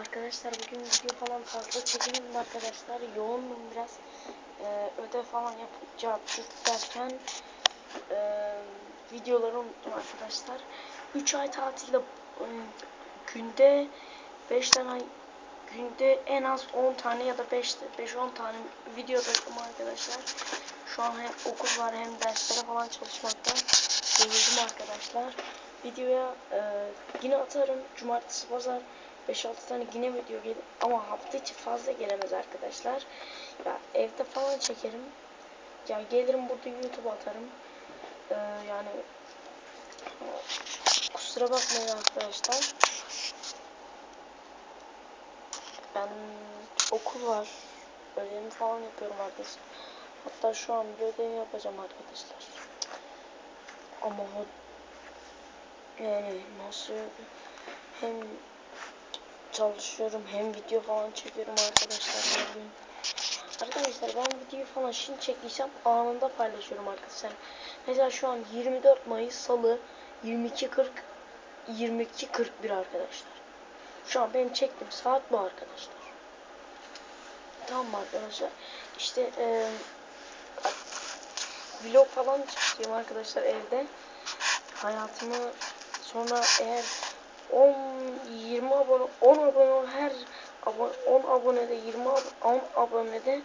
Arkadaşlar bugün video falan fazla çekemedim arkadaşlar. Yoğundum biraz. Ee, ödev falan yapacağım derken e, videoları unuttum arkadaşlar. 3 ay tatilde e, günde 5 tane günde en az 10 tane ya da 5 5-10 tane video atacağım arkadaşlar. Şu an hem okul var hem derslere falan çalışmaktan yoruldum arkadaşlar. Videoya e, yine atarım. Cumartesi, pazar 5-6 tane yine video gelir. Ama hafta içi fazla gelemez arkadaşlar. Ya evde falan çekerim. Ya gelirim burada YouTube atarım. E, yani kusura bakmayın arkadaşlar. Ben okul var. Ödevimi falan yapıyorum arkadaşlar. Hatta şu an bir ödev yapacağım arkadaşlar. Ama o yani nasıl hem çalışıyorum hem video falan çekiyorum arkadaşlar her gün. Arkadaşlar ben videoyu falan şimdi çektiysem anında paylaşıyorum arkadaşlar. Mesela şu an 24 Mayıs Salı 22.40 22.41 arkadaşlar. Şu an benim çektiğim saat bu arkadaşlar. Tamam arkadaşlar. İşte e, vlog falan çekeceğim arkadaşlar evde. Hayatımı sonra eğer 10 20 abone 10 abone her abone 10 abonede 20 ab 10 abonede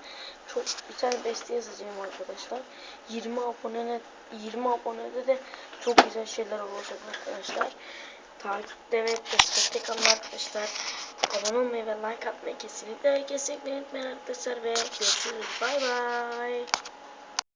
çok bir tane beste yazacağım arkadaşlar. 20 abonede 20 abonede de çok güzel şeyler olacak arkadaşlar. Takipte ve destekte kalın arkadaşlar. Abone olmayı ve like atmayı kesinlikle kesinlikle unutmayın arkadaşlar ve görüşürüz. Bay bay.